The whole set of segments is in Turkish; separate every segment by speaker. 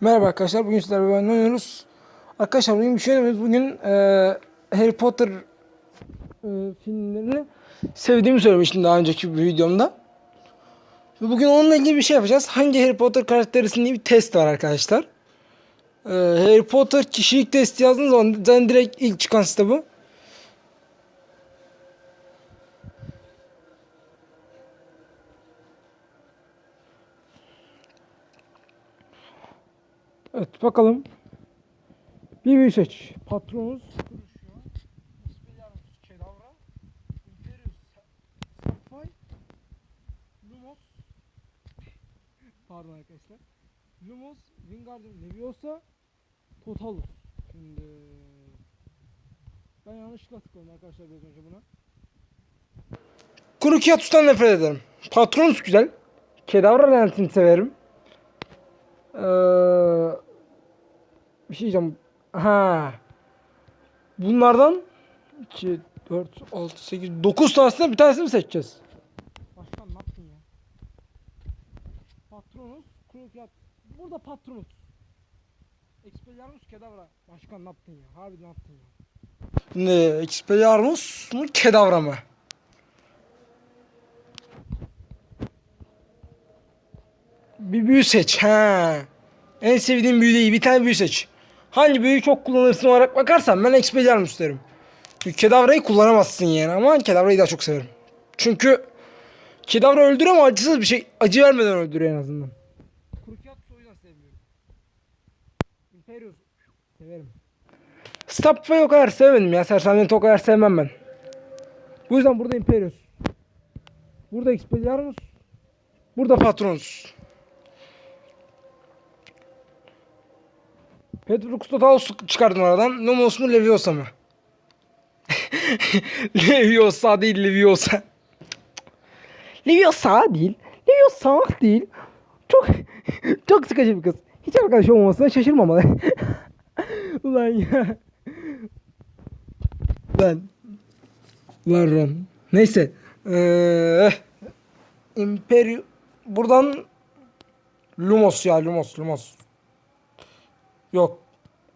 Speaker 1: Merhaba arkadaşlar. Bugün sizlerle beraber oynuyoruz? Arkadaşlar bugün bir şey oynuyoruz. Bugün eee, Harry Potter eee, filmlerini sevdiğimi söylemiştim daha önceki bir videomda. Ve bugün onunla ilgili bir şey yapacağız. Hangi Harry Potter karakterisin diye bir test var arkadaşlar. Eee, Harry Potter kişilik testi yazdığınız zaman zaten direkt ilk çıkan site bu. Evet bakalım. Bir büyü seç. Sapphire. Lumos. Pardon arkadaşlar. Lumos, Wingardium Leviosa, Totalus. Şimdi ben yanlışlıkla tıkladım arkadaşlar biraz önce buna. Kurukiyatus'tan nefret ederim. Patronus güzel. Kedavra lentini severim. Ee, bir şey diyeceğim. Ha. Bunlardan 2, 4, 6, 8, 9 tanesinden bir tanesini mi seçeceğiz? Başkan ne yaptın ya? Patronus, Krokiyat. Burada Patronus. Expelliarmus Kedavra. Başkan ne yaptın ya? Harbi ne yaptın ya? Ne? Expelliarmus mu Kedavra mı? Bir büyü seç. Ha. En sevdiğim büyü değil. Bir tane büyü seç. Hangi büyüyü çok kullanırsın olarak bakarsan ben Expelliarmus derim. Çünkü Kedavra'yı kullanamazsın yani ama Kedavra'yı daha çok severim. Çünkü Kedavra öldürüyor ama acısız bir şey. Acı vermeden öldürüyor en azından. Kurukiyatsu o yüzden sevmiyorum. Imperius severim. Stapfa'yı o kadar sevmedim ya. Sersemlenti o kadar sevmem ben. Bu yüzden burada Imperius. Burada Expelliarmus. Burada Patronus. Petrus Totalus çıkardım aradan. Lumos mu Leviosa mı? Leviosa değil Leviosa. Leviosa değil. Leviosa değil. Çok çok sıkıcı bir kız. Hiç arkadaş olmamasına şaşırmamalı. Ulan ya. Lan. Lan Ron. Neyse. Ee, Imperi buradan Lumos ya Lumos Lumos. Yok.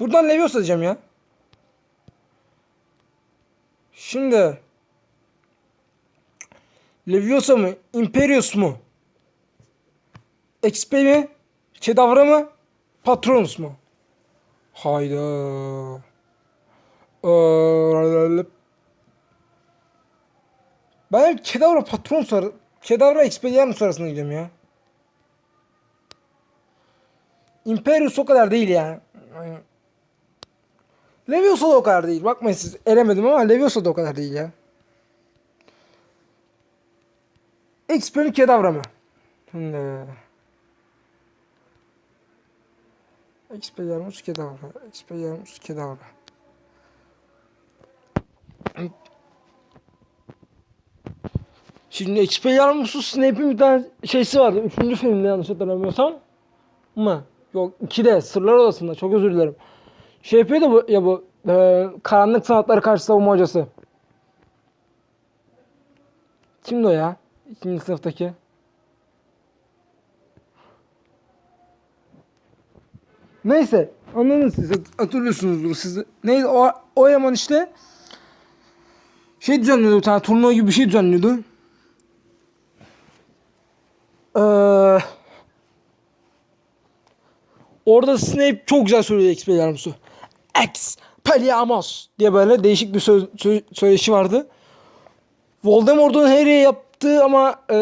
Speaker 1: Buradan Leviosa diyeceğim ya. Şimdi Leviosa mı? Imperius mu? XP mi? Kedavra mı? Patronus mu? Hayda. Ee, Ben Kedavra Patronus ar Kedavra Expelliarmus arasında gidiyorum ya. Imperius o kadar değil ya. Yani. Leviosa da o kadar değil. Bakmayın siz elemedim ama Leviosa da o kadar değil ya. Expelliarmus Kedavra mı? Şimdi. Expelliarmus Kedavra. Expelliarmus Kedavra. Şimdi Expelliarmus'un Snape'in bir tane şeysi vardı. Üçüncü filmde yanlış hatırlamıyorsam. Mı? Yok 2'de Sırlar Odası'nda. Çok özür dilerim. Şey yapıyordu bu, ya bu e, karanlık sanatları karşı savunma hocası. Kimdi o ya? İkinci sınıftaki. Neyse anladınız siz hatırlıyorsunuzdur siz. Neydi o, o eleman işte şey düzenliyordu bir tane turnuva gibi bir şey düzenliyordu. Eee Orada Snape çok güzel söylüyor Expelliarmus'u. Expelliarmus diye böyle değişik bir söz, sö- söyleşi vardı. Voldemort'un Harry'e yaptığı ama e,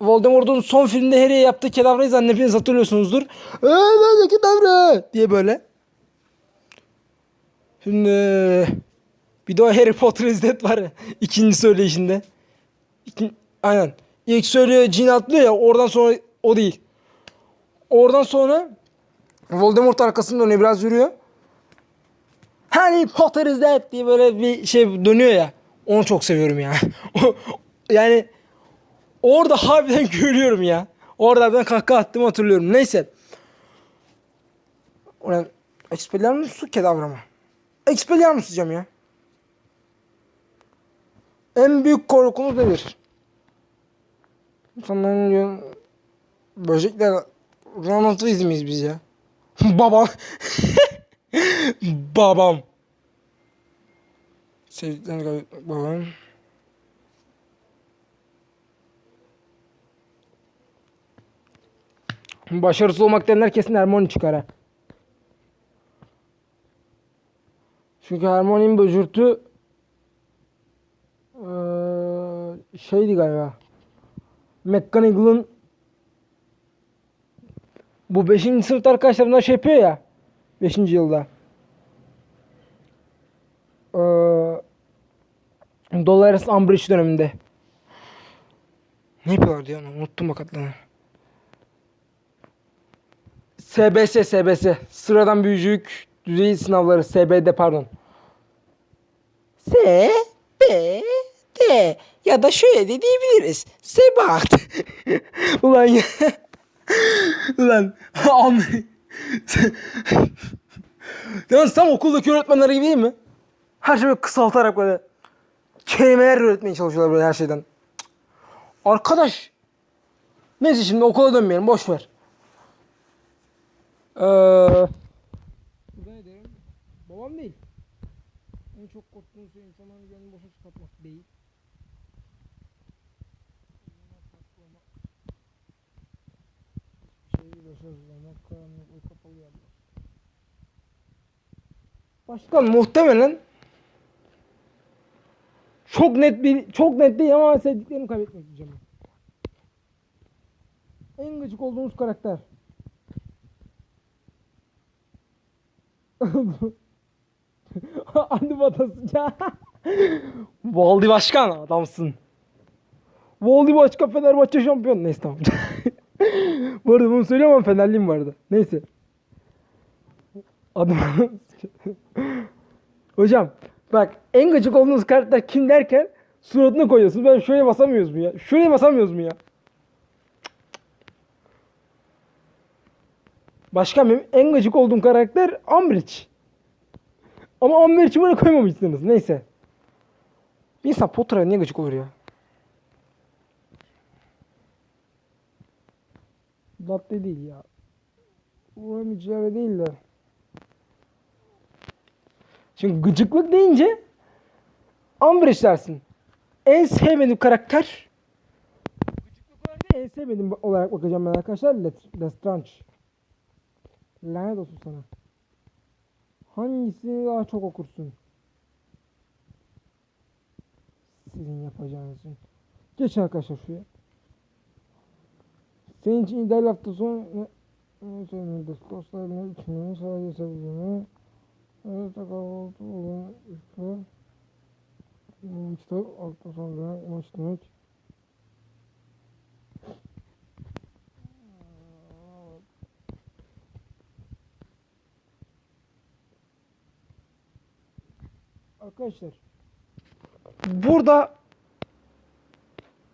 Speaker 1: Voldemort'un son filmde Harry'e yaptığı kelavrayı zaten hepiniz hatırlıyorsunuzdur. Eee ben de kelavra diye böyle. Şimdi bir de o Harry Potter Dead var ya ikinci söyleyişinde. İki, aynen. İlk söylüyor cin atlıyor ya oradan sonra o değil. Oradan sonra Voldemort arkasında dönüyor biraz yürüyor. Harry Potter is dead diye böyle bir şey dönüyor ya. Onu çok seviyorum ya. Yani orada harbiden gülüyorum ya. Orada ben kahkaha attığımı hatırlıyorum. Neyse. Ulan Expelliarmus kedavra mı? Expelliarmus diyeceğim ya. En büyük korkumuz nedir? İnsanların diyor, böcekler Ronaldo'yuz miyiz biz ya? Babam. babam. Sevdiklerini babam. Başarısız olmak denilen kesin Hermione çıkar ha. Çünkü Hermione'nin böcürtü eee, şeydi galiba. McGonagall'ın bu 5. sınıfta arkadaşlarımla şey yapıyor ya 5. yılda. Eee Dolores Umbridge döneminde. Ne yapıyorlardı ya? Unuttum bak adlarını. SBS, SBS. Sıradan büyücülük düzeyi sınavları. SBD pardon. S, B, D. Ya da şöyle de diyebiliriz. Sebat. Ulan ya. Ulan. Am. Yalnız tam okuldaki öğretmenler gibi değil mi? Her şeyi kısaltarak böyle kelimeler üretmeye çalışıyorlar böyle her şeyden. Arkadaş. Neyse şimdi okula dönmeyelim boş ver. Ee. Babam değil. En çok korktuğum şey insanların gönlünü boşa çıkartmak değil. Şeyi başarılamak, karanlık ve kapalı yerler. Başkan muhtemelen çok net bir çok net değil ama sevdiklerimi kaybetmek diyeceğim. En gıcık olduğunuz karakter. Anne batasıca. Valdi Başkan adamsın. Valdi Başkan Fenerbahçe şampiyon. Neyse tamam. bu arada bunu söylüyorum ama Fenerliyim vardı. Neyse. Adım Hocam bak en gıcık olduğunuz karakter kim derken suratını koyuyorsunuz. Ben şuraya basamıyoruz mu ya? Şuraya basamıyoruz mu ya? Başkan benim en gıcık olduğum karakter Umbridge. Ama Umbridge'i böyle koymamışsınız. Neyse. Bir insan Potter'a niye gıcık olur ya? Latte değil ya. Uğramayacağım değil de. Şimdi gıcıklık deyince Umbridge dersin. En sevmediğim karakter Gıcıklık olarak en sevmediğim olarak bakacağım ben arkadaşlar. Lestrange. Lanet olsun sana. Hangisini daha çok okursun? Sizin yapacağınız için. Geç arkadaşlar şuraya. Senin için ideal hafta sonu? Dostlarına içmeyi sadece sevdiğini. Evet, kahvaltı olan. Hmm, Kitap sonu maç demek. Arkadaşlar burada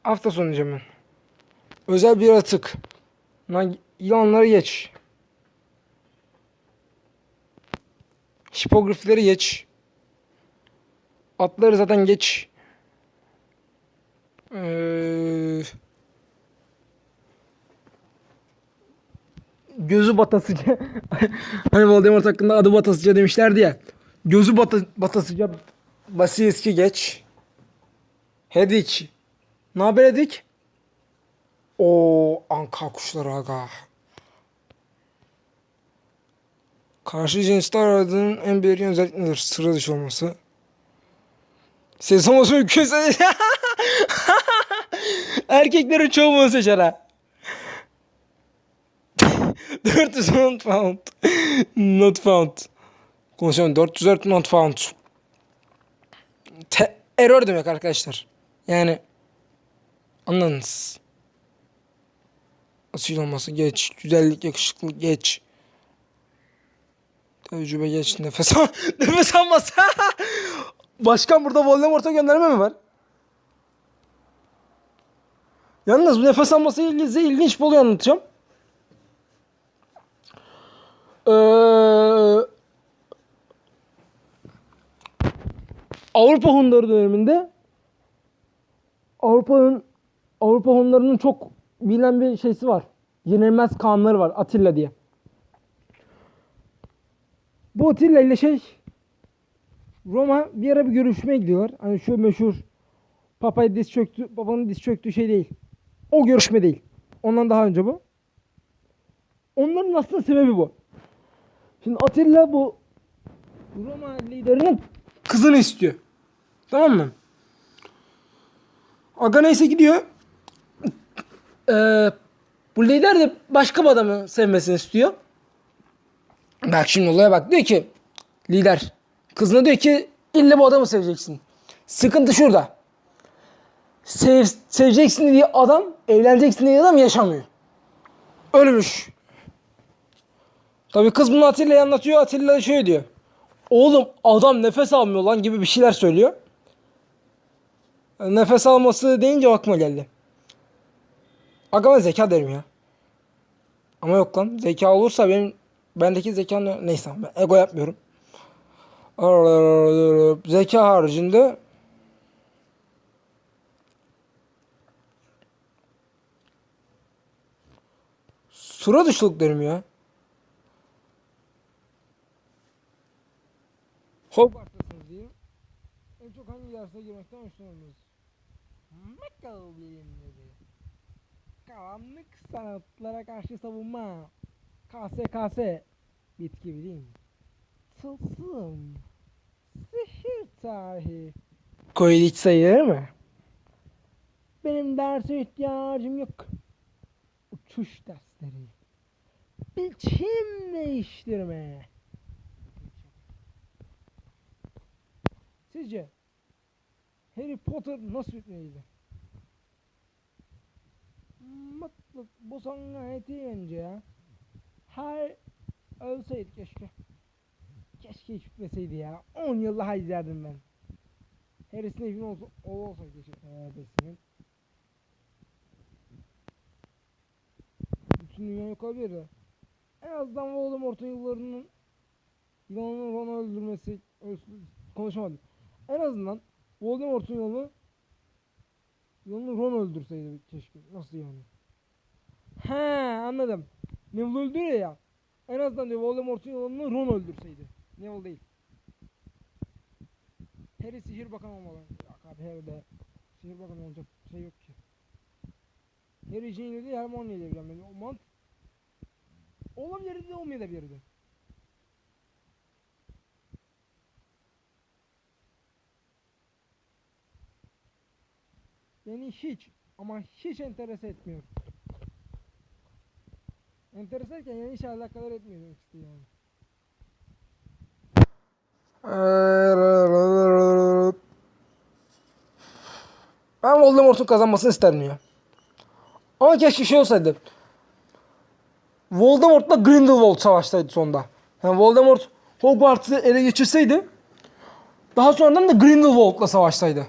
Speaker 1: hafta sonu ben. Özel bir atık. Lan yılanları geç. Hipogrifleri geç. Atları zaten geç. Ee, gözü batasıca. hani Voldemort hakkında adı batasıca demişlerdi ya. Gözü bata, batasıca Basilisk'i geç. Hedik. Ne haber Hedik? O anka kuşları aga. Karşı cinsler aradığın en belirgin özellik nedir? Sıra dışı olması. Ses olması mümkünse... Erkeklerin çoğu bunu seçer ha. 410 pound. Not found. Konuşuyorum 404 not found. Te- error demek arkadaşlar. Yani anladınız. Asil olması geç. Güzellik, yakışıklık geç. Tecrübe geç. Nefes al nefes alması. Başkan burada Voldemort'a gönderme mi var? Yalnız bu nefes alması ilgili ilginç bir olay anlatacağım. Ee, Avrupa Hunları döneminde Avrupa'nın Avrupa Hunlarının çok bilinen bir şeysi var. yenilmez kanları var Atilla diye. Bu Atilla ile şey Roma bir ara bir görüşmeye gidiyorlar. Hani şu meşhur Papa'ya diz çöktü, Papa'nın diz çöktüğü şey değil. O görüşme değil. Ondan daha önce bu. Onların aslında sebebi bu. Şimdi Atilla bu Roma liderinin kızını istiyor. Tamam mı? Aga neyse gidiyor. Ee, bu lider de başka bir adamı sevmesini istiyor. Bak şimdi olaya bak. Diyor ki lider kızına diyor ki illa bu adamı seveceksin. Sıkıntı şurada. Sev, seveceksin diye adam, evleneceksin diye adam yaşamıyor. Ölmüş. Tabii kız bunu Atilla'ya anlatıyor. Atilla da şöyle diyor. Oğlum adam nefes almıyor lan gibi bir şeyler söylüyor. Nefes alması deyince aklıma geldi. Aga ben zeka derim ya. Ama yok lan. Zeka olursa benim bendeki zeka ne- neyse ben ego yapmıyorum. Zeka haricinde Sura dışılık derim ya. Hogwarts'tasınız diye. En çok hangi derse girmekten hoşlanıyorsunuz? Makal bilimleri. Karanlık sanatlara karşı savunma. KSKS. Bitki bilim. Tılsım. Sihir tarihi. Koydiç sayılır mı? Benim derse ihtiyacım yok. Uçuş dersleri. Biçim değiştirme. Sizce Harry Potter nasıl bitmeliydi? Mutlu, bu son gayet iyi bence ya. Her ölseydi keşke. Keşke hiç bitmeseydi ya. 10 yıl daha izlerdim ben. Harry Snape'in olsa, o olsaydı keşke. Harry'sin. Bütün dünya yok olabilirdi. En azından Voldemort'un yıllarının yılanın Ron'u öldürmesi konuşamadım. En azından Voldemort'un yolunu yolunu Ron öldürseydi keşke. Nasıl yani? He anladım. Neville öldürüyor ya. En azından diyor Voldemort'un yolunu Ron öldürseydi. Neville değil. Harry sihir bakan olmalı. Yok abi Harry de sihir bakan olacak şey yok ki. Harry Jane ile Hermione ile evlenmeli. O mant olabilirdi de olmayabilirdi. Beni hiç ama hiç enterese etmiyor. Enterese etken yani hiç alakadar etmiyor demek istiyor. Ben Voldemort'un kazanmasını isterdim ya. Ama keşke şey olsaydı. Voldemort'la Grindelwald savaşsaydı sonda. Yani Voldemort Hogwarts'ı ele geçirseydi daha sonradan da Grindelwald'la savaşsaydı.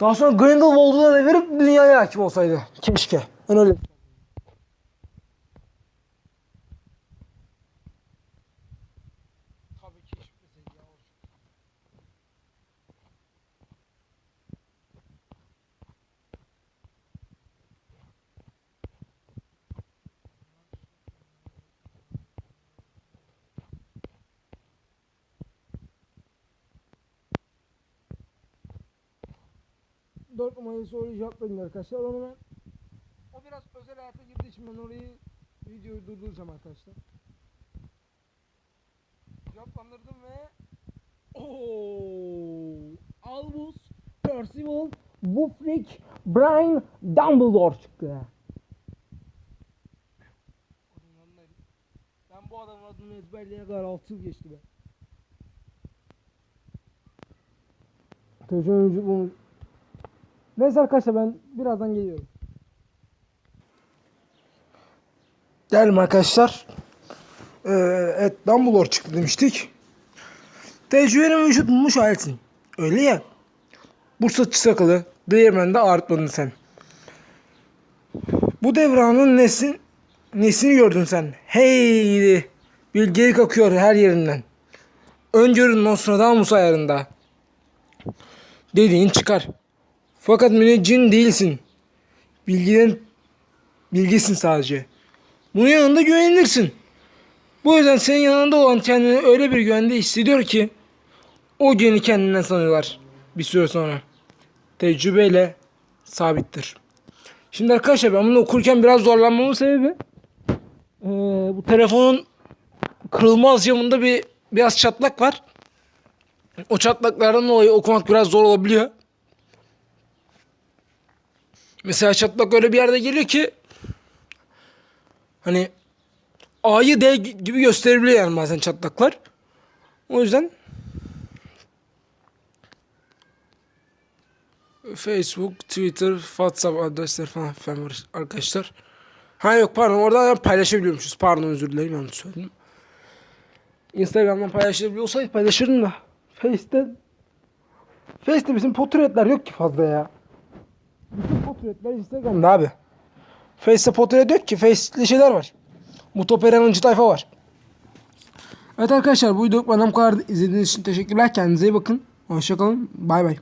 Speaker 1: Daha sonra Grindelwald'u da devirip dünyaya hakim olsaydı. Keşke. Ben öyle. 4 numaralı soruyu cevaplayın arkadaşlar. onu Ben o biraz özel hayata girdiği için ben orayı videoyu durduracağım arkadaşlar. Cevaplandırdım ve ooo Albus Percival Buffrick Brian Dumbledore çıktı. Ben bu adamın adını ezberleyene kadar 6 yıl geçti be. Tecrübe Neyse arkadaşlar ben birazdan geliyorum. Geldim arkadaşlar. Ee, evet Dumbledore çıktı demiştik. Tecrübenin vücut bulmuş aletsin. Öyle ya. Bursa sakalı. Değirmende ağırtmadın sen. Bu devranın nesin, nesini gördün sen? Hey! Bilgelik akıyor her yerinden. Öngörün Nostradamus ayarında. Dediğin çıkar. Fakat müneccin değilsin. Bilgiden bilgisin sadece. Bunun yanında güvenilirsin. Bu yüzden senin yanında olan kendini öyle bir güvende hissediyor ki o güveni kendinden sanıyorlar bir süre sonra. Tecrübeyle sabittir. Şimdi arkadaşlar ben bunu okurken biraz zorlanmamın sebebi eee, bu telefonun kırılmaz camında bir biraz çatlak var. O çatlaklardan dolayı okumak biraz zor olabiliyor. Mesela çatlak öyle bir yerde geliyor ki hani A'yı D gibi gösterebiliyor yani bazen çatlaklar. O yüzden Facebook, Twitter, WhatsApp adresleri falan filan var arkadaşlar. Ha yok pardon oradan paylaşabiliyormuşuz. Pardon özür dilerim yanlış söyledim. Instagram'dan paylaşabiliyor olsaydı paylaşırdım da. Face'te Face'te bizim portretler yok ki fazla ya. Bütün portretler Instagram'da abi. Face'te portret yok ki. Face'li şeyler var. Mutoperanıncı tayfa var. Evet arkadaşlar bu videoyu bana bu kadar izlediğiniz için teşekkürler. Kendinize iyi bakın. Hoşçakalın. Bay bay.